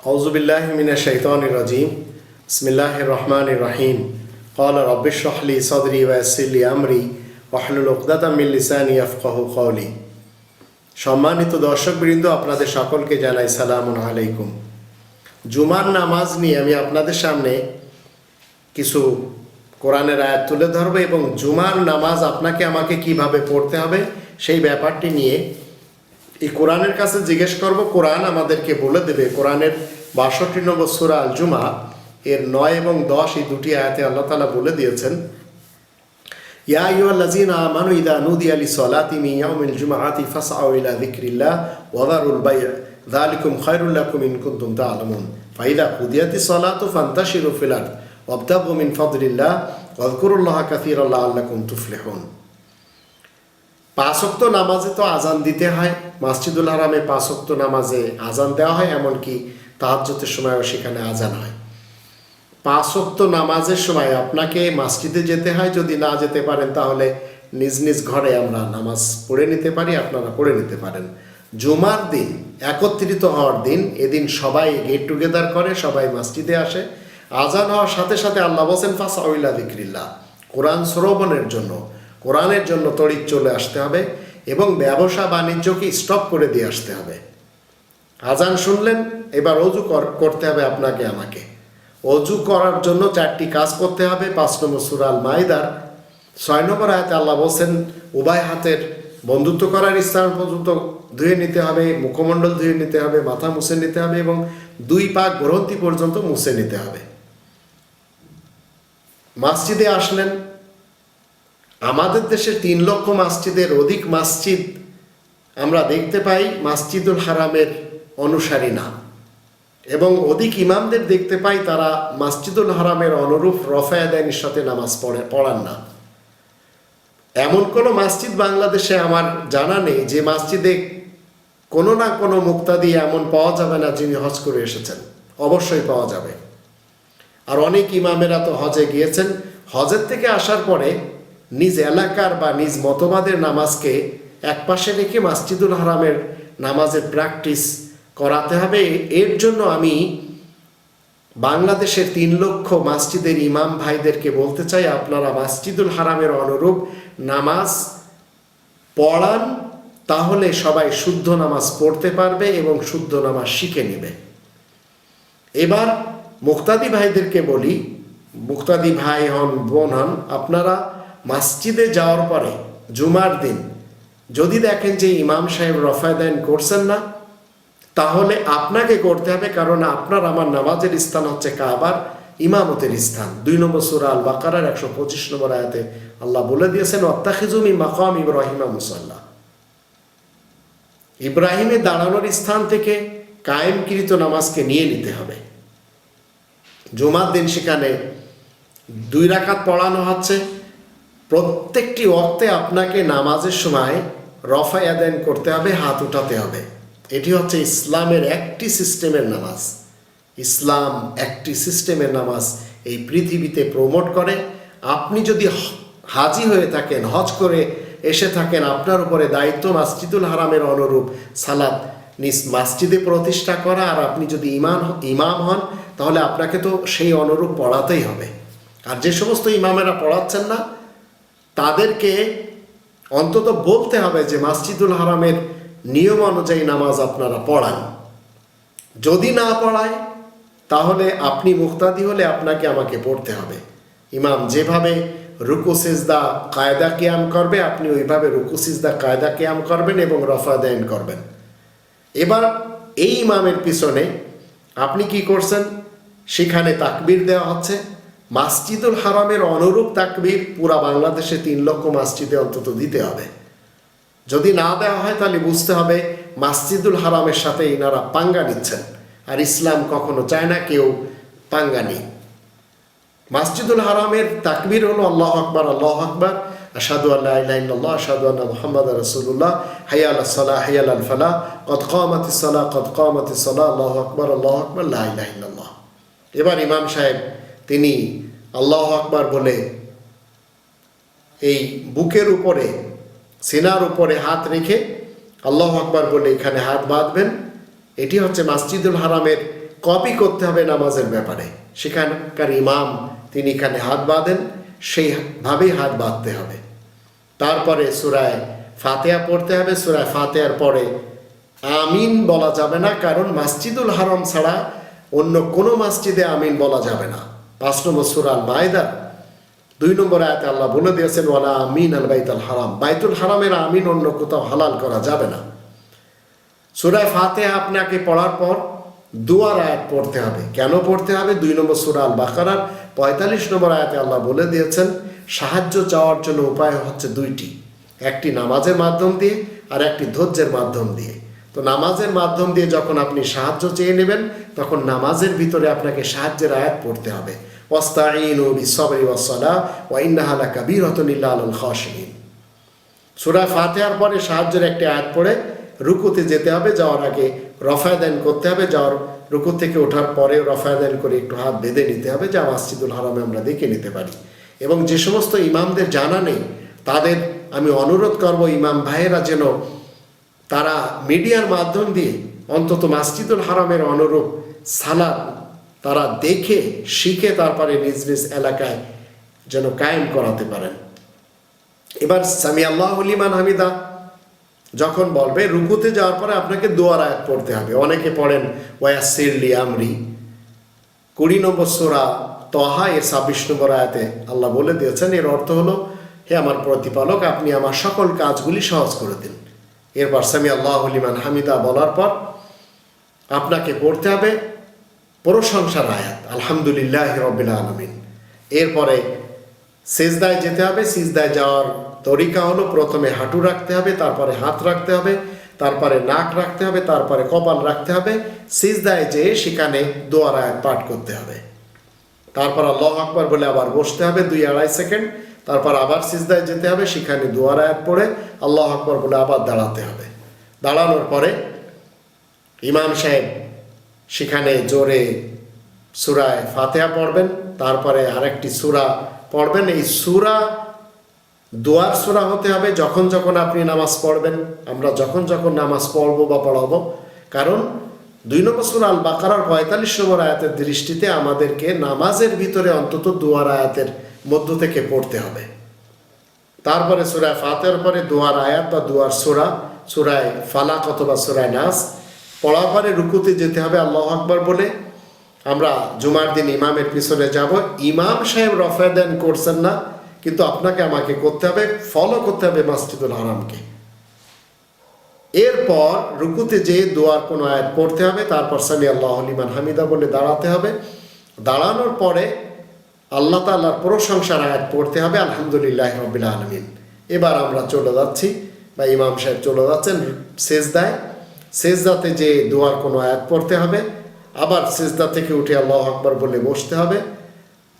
أعوذ بالله من الشيطان الرجيم بسم الله الرحمن الرحيم قال رب اشرح لي صدري ويسر لي أمري واحلل عقدة من لساني يفقه قولي সম্মানিত দর্শকবৃন্দ আপনাদের সকলকে জানাই সালামুন আলাইকুম জুমার নামাজ নিয়ে আমি আপনাদের সামনে কিছু কোরআনের আয়াত তুলে ধরবো এবং জুমার নামাজ আপনাকে আমাকে কিভাবে পড়তে হবে সেই ব্যাপারটি নিয়ে এই কোরআনের কাছে জিজ্ঞেস করব, কোরআন আমাদেরকে বলে দেবে। কোরআনের বাষট্টি নম্বর সুরা আল জুমা এর নয় এবং দশ এই দুটি আয়াতে আল্লাহ তালা বলে দিয়েছেন, ইয়া আইয়ুহাল্লাযীনা আমানু ইযা নুদিয়া লিসসালাতি মিন ইয়াউমিল জুমআতি ফাসআউ ইলা যিকরিল্লাহ ওয়া যারুল বাই' যালিকুম খায়রুল লাকুম ইন কুনতুম তা'লামুন ফাইদা কুদিয়াতিস সালাতু ফান্তাশিরু ফিল আরদ ওয়াবতাগু মিন ফাদলিল্লাহ ওয়াযকুরুল্লাহা কাসীরান লাআল্লাকুম তুফলিহুন। পাঁচক্ত নামাজে তো আজান দিতে হয়, মাসজিদুল হারামে পাঁচক্ত নামাজে আজান দেওয়া হয়, এমনকি তাহাজ্জতের সময়ও সেখানে আজান হয়। পাঁচক্ত নামাজের সময় আপনাকে মাসজিদে যেতে হয়, যদি না যেতে পারেন তাহলে নিজ নিজ ঘরে আমরা নামাজ পড়ে নিতে পারি, আপনারা পড়ে নিতে পারেন। জুমার দিন, একত্রিত হওয়ার দিন, এদিন সবাই গেট টুগেদার করে, সবাই মসজিদে আসে। আজান হওয়ার সাথে সাথে আল্লাহ বসেন ফাঁস আউলা দিক্রিল্লা কোরআন শ্রবণের জন্য কোরআনের জন্য তড়িৎ চলে আসতে হবে এবং ব্যবসা বাণিজ্যকে স্টপ করে দিয়ে আসতে হবে। আজান শুনলেন, এবার অজু কর- করতে হবে আপনাকে, আমাকে। অজু করার জন্য চারটি কাজ করতে হবে। পাঁচ নম্বর সুরাল মাইদার ছয় নম্বর হাতে আল্লাহ বলছেন, উভয় হাতের বন্ধুত্ব করার স্থান পর্যন্ত ধুয়ে নিতে হবে, মুখমণ্ডল ধুয়ে নিতে হবে, মাথা মুছে নিতে হবে এবং দুই পাক গ্রন্থি পর্যন্ত মুছে নিতে হবে। মসজিদে আসলেন আমাদের দেশে তিন লক্ষ মসজিদের অধিক মসজিদ আমরা দেখতে পাই মাসজিদুল হারামের অনুসারী না। এবং অধিক ইমামদের দেখতে পাই তারা মাসজিদুল হারামের অনুরূপ রফায়দাইনের সাথে নামাজ পড়ে, পড়ান না। এমন কোনো মসজিদ বাংলাদেশে আমার জানা নেই যে মসজিদে কোনো না কোনো মুক্তাদি এমন পাওয়া যাবে না যিনি হজ করে এসেছেন। অবশ্যই পাওয়া যাবে। আর অনেক ইমামেরা তো হজে গিয়েছেন। হজের থেকে আসার পরে নিজ এলাকার বা নিজ মতবাদের নামাজকে একপাশে রেখে মাসজিদুল হারামের নামাজের প্র্যাকটিস করাতে হবে। এর জন্য আমি বাংলাদেশের তিন লক্ষ মসজিদের ইমাম ভাইদেরকে বলতে চাই, আপনারা মাসজিদুল হারামের অনুরূপ নামাজ পড়ান, তাহলে সবাই শুদ্ধ নামাজ পড়তে পারবে এবং শুদ্ধ নামাজ শিখে নেবে। এবার মুক্তাদি ভাইদেরকে বলি, মুক্তাদি ভাই হন, বোন হন, আপনারা মসজিদে যাওয়ার পরে, জুমার দিন, যদি দেখেন যে ইমাম সাহেব রফায়দান করছেন না, তাহলে আপনাকে করতে হবে, কারণ আপনার আমার নামাজের স্থান হচ্ছে কাবার ইমামতের স্থান। দুই নম্বর সুরা আল বাকারার একশো পঁচিশ নম্বর আয়াতে আল্লাহ বলে দিয়েছেন অত্তাখিজুমি মাকাম ইব্রাহিমা মুসাল্লাহ ইব্রাহিমে দাঁড়ানোর স্থান থেকে কায়েমকৃত নামাজকে নিয়ে নিতে হবে। জুমার দিন সেখানে দুই রাকাত পড়ানো হচ্ছে প্রত্যেকটি অর্থে আপনাকে নামাজের সময় রফা আদায়ন করতে হবে, হাত উঠাতে হবে। এটি হচ্ছে ইসলামের একটি সিস্টেমের নামাজ। ইসলাম একটি সিস্টেমের নামাজ। এই পৃথিবীতে প্রমোট করে। আপনি যদি হাজি হয়ে থাকেন, হজ করে এসে থাকেন, আপনার উপরে দায়িত্ব মাসজিদুল হারামের অনুরূপ সালাদ নিজ মাসজিদে প্রতিষ্ঠা করা, আর আপনি যদি ইমান ইমাম হন, তাহলে আপনাকে তো সেই অনুরূপ পড়াতেই হবে। আর যে সমস্ত ইমামেরা পড়াচ্ছেন না তাদেরকে অন্তত বলতে হবে যে মাসজিদুল হারামের নিয়ম অনুযায়ী নামাজ আপনারা পড়ান। যদি না পড়ায়, তাহলে আপনি মুক্তাদি হলে আপনাকে আমাকে পড়তে হবে। ইমাম যেভাবে রুকু, সিজদা, কায়দা কেয়াম করবে, আপনি ওইভাবে রুকু, সিজদা, কায়দা কিয়াম করবেন এবং রফা দায়ন করবেন। এবার এই ইমামের পিছনে আপনি কি করছেন? সেখানে তাকবির দেওয়া হচ্ছে। মাসজিদুল হারামের অনুরূপ তাকবির পুরা বাংলাদেশে তিন লক্ষ মাসজিদে অন্তত দিতে হবে। যদি না দেওয়া হয় তাহলে বুঝতে হবে মাসজিদুল হারামের সাথে ইনারা পাঙ্গা নিচ্ছেন। আর ইসলাম কখনো চায় না কেউ পাঙ্গা নেই মাসজিদুল হারামের তাকবির হলো আল্লাহ আকবার আল্লাহ আকবার। আসাদু আল্লাহ আসাদু আল্লাহ মোহাম্মদ রসুল্লাহ হাইয়াল সালাহ হাইয়াল আল ফালাহ কদ কামাতি সালাহ কদ কামাতি সালাহ আল্লাহ আকবার আল্লাহ আকবার এবার ইমাম সাহেব তিনি আল্লাহ আকবার বলে, এই বুকের উপরে, সিনার উপরে হাত রেখে আল্লাহ আকবার বলে এখানে হাত বাঁধবেন। এটি হচ্ছে মাসজিদুল হারামের কপি করতে হবে নামাজের ব্যাপারে। সেখানকার ইমাম তিনি এখানে হাত বাঁধেন, সেইভাবেই হাত বাঁধতে হবে। তারপরে সুরায় ফাতেহা পড়তে হবে। সুরায় ফাতেহার পরে আমিন বলা যাবে না, কারণ মাসজিদুল হারাম ছাড়া অন্য কোনো মসজিদে আমিন বলা যাবে না। পাঁচ নম্বর সুরাল মায়দার দুই নম্বর আয়াতে আল্লাহ বলে দিয়েছেন, ওয়ালা আমিন আল বাইতুল হারাম। বাইতুল হারামের আমিন অন্য কোথাও হালাল করা যাবে না। সুরায় ফাতেহা আপনাকে পড়ার পর দুয়ার আয়াত পড়তে হবে। কেন পড়তে হবে? দুই নম্বর সুরা আল বাকারার পঁয়তাল্লিশ নম্বর আয়াতে আল্লাহ বলে দিয়েছেন, সাহায্য চাওয়ার জন্য উপায় হচ্ছে দুইটি। একটি নামাজের মাধ্যম দিয়ে আর একটি ধৈর্যের মাধ্যম দিয়ে। তো নামাজের মাধ্যম দিয়ে যখন আপনি সাহায্য চেয়ে নেবেন, তখন নামাজের ভিতরে আপনাকে সাহায্যের আয়াত পড়তে হবে। ওয়াস্তাইনু বিসবরি ওয়াসসালা ওয়া ইন্নাহা লাকাবীরাতুন ইল্লা আলাল খাশিঈন। সূরা ফাতিহার পরে সাহায্যের একটি আয়াত পড়ে, রুকুতে যেতে হবে, যাওয়ার আগে রফায়দান করতে হবে, যাওয়ার রুকু থেকে ওঠার পরে রফায়দান করে একটু হাত বেঁধে নিতে হবে, যা মাসজিদুল হারামে আমরা দেখে নিতে পারি। এবং যে সমস্ত ইমামদের জানা নেই, তাদের আমি অনুরোধ করব, ইমাম ভাইয়েরা যেন তারা মিডিয়ার মাধ্যম দিয়ে অন্তত মাসজিদুল হারামের অনুরূপ সালাদ তারা দেখে, শিখে তারপরে নিজ নিজ এলাকায় যেন কায়েম করাতে পারেন। এবার সামি আল্লাহ লিমান হামিদা যখন বলবে, রুকুতে যাওয়ার পরে আপনাকে দোয়ার আয়াত পড়তে হবে। অনেকে পড়েন ওয়া ওয়াসিরলি আমরি। কুড়ি নম্বর সোরা তহা এর ছাব্বিশ নম্বর আয়াতে আল্লাহ বলে দিয়েছেন, এর অর্থ হলো, হে আমার প্রতিপালক, আপনি আমার সকল কাজগুলি সহজ করে দিন। এরপর সামি আল্লাহ লিমান হামিদা বলার পর আপনাকে পড়তে হবে প্রশংসার আয়াত, আলহামদুলিল্লাহ রবিল আলমিন। এরপরে সেজদায় যেতে হবে, সিজদায় যাওয়ার তরিকা হলো প্রথমে হাঁটু রাখতে হবে, তারপরে হাত রাখতে হবে, তারপরে নাক রাখতে হবে, তারপরে কপাল রাখতে হবে, সিজদায় যেয়ে সেখানে দোয়ার আয়াত পাঠ করতে হবে। তারপর আল্লাহ আকবর বলে আবার বসতে হবে দুই আড়াই সেকেন্ড। তারপর আবার সিজদায় যেতে হবে, সেখানে দোয়ার আয়াত পড়ে আল্লাহ আকবর বলে আবার দাঁড়াতে হবে। দাঁড়ানোর পরে ইমাম সাহেব সেখানে জোরে সুরায় ফাতেহা পড়বেন, তারপরে আরেকটি সুরা পড়বেন। এই সুরা দোয়ার সুরা হতে হবে যখন যখন আপনি নামাজ পড়বেন। আমরা যখন যখন নামাজ পড়ব বা পড়াবো, কারণ দুই নম্বর সুরা আল বাকারার পঁয়তাল্লিশ নম্বর আয়াতের দৃষ্টিতে আমাদেরকে নামাজের ভিতরে অন্তত দুয়ার আয়াতের মধ্য থেকে পড়তে হবে। তারপরে সুরায় ফাতের পরে দুয়ার আয়াত বা দুয়ার সুরা, সুরায় ফালাক অথবা সুরায় নাস, পড়ার পরে রুকুতে যেতে হবে আল্লাহ আকবর বলে। আমরা জুমার দিন ইমামের পিছনে যাব। ইমাম সাহেব রফায়দান করছেন না, কিন্তু আপনাকে আমাকে করতে হবে ফলো করতে হবে মাসজিদুল হারামকে। এরপর রুকুতে যে দোয়ার কোনো আয়াত পড়তে হবে, তারপর সামি আল্লাহ লিমান হামিদা বলে দাঁড়াতে হবে। দাঁড়ানোর পরে আল্লাহ তাল্লাহর প্রশংসার আয়াত পড়তে হবে, আলহামদুলিল্লাহ রবিল আলমিন। এবার আমরা চলে যাচ্ছি, বা ইমাম সাহেব চলে যাচ্ছেন সেজদায়। সেজদাতে যে দোয়ার কোনো আয়াত পড়তে হবে, আবার সেজদা থেকে উঠে আল্লাহ আকবর বলে বসতে হবে।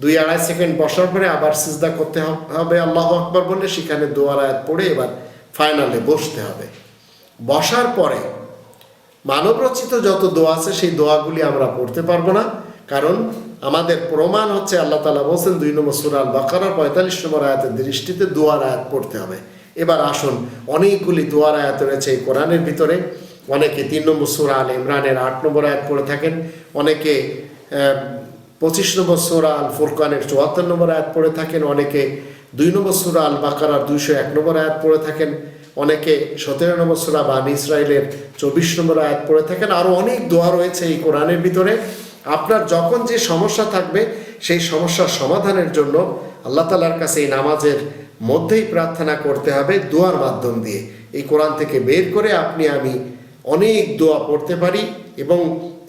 দুই আড়াই সেকেন্ড বসার পরে আবার সিজদা করতে হবে আল্লাহ আকবর বলে, সেখানে দোয়ার আয়াত পড়ে এবার ফাইনালে বসতে হবে। বসার পরে মানবরচিত যত দোয়া আছে, সেই দোয়াগুলি আমরা পড়তে পারব না, কারণ আমাদের প্রমাণ হচ্ছে আল্লাহ তালা বলছেন দুই নম্বর সুরাল বাকারার পঁয়তাল্লিশ নম্বর আয়াতের দৃষ্টিতে দোয়ার আয়াত পড়তে হবে। এবার আসুন, অনেকগুলি দোয়ার আয়াত রয়েছে এই কোরআনের ভিতরে। অনেকে তিন নম্বর সুরা আল ইমরানের আট নম্বর আয়াত পড়ে থাকেন। অনেকে পঁচিশ নম্বর সুরা আল ফুরকানের চুয়াত্তর নম্বর আয়াত পড়ে থাকেন। অনেকে দুই নম্বর সুরা আল বাকারার দুইশো এক নম্বর আয়াত পড়ে থাকেন। অনেকে সতেরো নম্বর সুরা বান ইসরায়েলের চব্বিশ নম্বর আয়াত পড়ে থাকেন। আরও অনেক দোয়া রয়েছে এই কোরআনের ভিতরে। আপনার যখন যে সমস্যা থাকবে, সেই সমস্যার সমাধানের জন্য আল্লাহ তালার কাছে এই নামাজের মধ্যেই প্রার্থনা করতে হবে, দোয়ার মাধ্যম দিয়ে। এই কোরআন থেকে বের করে আপনি, আমি অনেক দোয়া পড়তে পারি এবং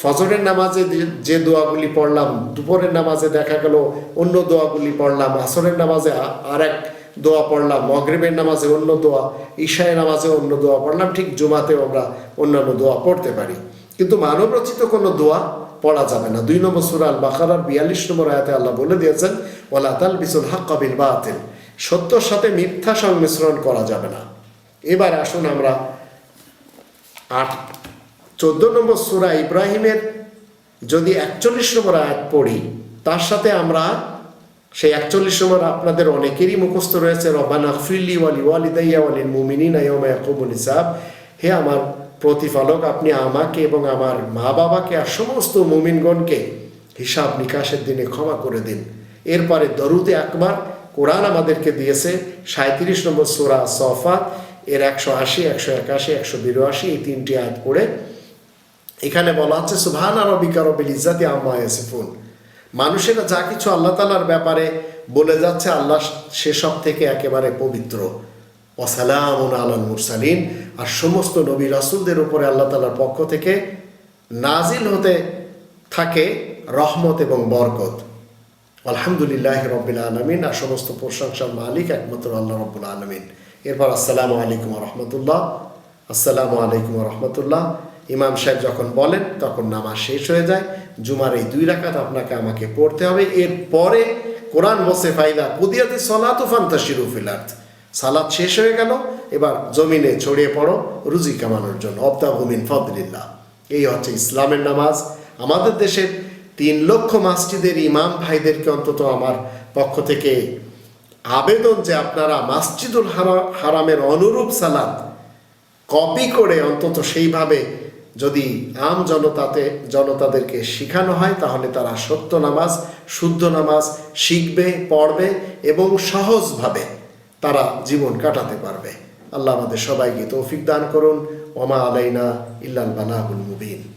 ফজরের নামাজে যে দোয়াগুলি পড়লাম, দুপুরের নামাজে দেখা গেল অন্য দোয়াগুলি পড়লাম, আসরের নামাজে আর এক দোয়া পড়লাম, মগরিবের নামাজে অন্য দোয়া ঈশায় নামাজে অন্য দোয়া পড়লাম, ঠিক জুমাতেও আমরা অন্যান্য দোয়া পড়তে পারি। কিন্তু মানবরচিত কোনো দোয়া পড়া যাবে না। দুই নম্বর সুরা সুরাল বাকারার বিয়াল্লিশ নম্বর আয়াতে আল্লাহ বলে দিয়েছেন ওলা তাল বিসুল হাক কবিল বাতিল। সত্যর সাথে মিথ্যা সংমিশ্রণ করা যাবে না। এবার আসুন আমরা আট, চোদ্দ নম্বর সুরা ইব্রাহিমের যদি একচল্লিশ নম্বর আয়াত পড়ি, তার সাথে আমরা সেই একচল্লিশ নম্বর আপনাদের অনেকেরই মুখস্থ রয়েছে রবানা ফিল্লি ওয়ালি ওয়ালিদাইয়া ওয়ালিল মুমিনিন আইয়মা ইয়াকুমুল হিসাব। হে আমার প্রতিফলক আপনি আমাকে এবং আমার মা বাবাকে আর সমস্ত মুমিনগণকে হিসাব নিকাশের দিনে ক্ষমা করে দিন। এরপরে দরুদে আকবার, কোরআন আমাদেরকে দিয়েছে সাঁত্রিশ নম্বর সোরা সফা এর একশো আশি, একশো একাশি, একশো বিরাশি, এই তিনটি আয়াত পড়ে। এখানে বলা হচ্ছে সুবহান রবিকা রবিল ইজ্জাতি আম্মা ইয়াসিফুন। মানুষেরা যা কিছু আল্লাহ তালার ব্যাপারে বলে যাচ্ছে, আল্লাহ সেসব থেকে একেবারে পবিত্র। ওসালামুন আলাল মুরসালিন। আর সমস্ত নবী রাসুলদের উপরে আল্লাহ তালার পক্ষ থেকে নাজিল হতে থাকে রহমত এবং বরকত। আলহামদুলিল্লাহ রব্বিল আলমিন। আর সমস্ত প্রশংসার মালিক একমাত্র আল্লাহ রব্বুল আলমিন। এরপর আসসালামু আলাইকুম রহমতুল্লাহ। আসসালামু আলাইকুম রহমতুল্লাহ। ইমাম সাহেব যখন বলেন, তখন নামাজ শেষ হয়ে যায়। জুমার এই দুই রাকাত আপনাকে আমাকে পড়তে হবে। এরপরে কোরআন বসে ফাইদা কুদিয়াতে সলাত ফান্তা শিরুফিলার্থ সালাদ শেষ হয়ে গেল, এবার জমিনে ছড়িয়ে পড়ো, রুজি কামানোর জন্য। অবদাভূমিন ফদলিল্লাহ। এই হচ্ছে ইসলামের নামাজ। আমাদের দেশের তিন লক্ষ মাসজিদের ইমাম ভাইদেরকে অন্তত আমার পক্ষ থেকে আবেদন যে আপনারা মাসজিদুল হারা- হারামের অনুরূপ সালাদ কপি করে অন্তত সেইভাবে যদি আম জনতাতে জনতাদেরকে শেখানো হয়, তাহলে তারা সত্য নামাজ, শুদ্ধ নামাজ শিখবে, পড়বে এবং সহজভাবে তারা জীবন কাটাতে পারবে। আল্লাহ আমাদের সবাইকে তৌফিক দান করুন। ওমা আলাইনা ইল্লাল বানাবুল মুবিন।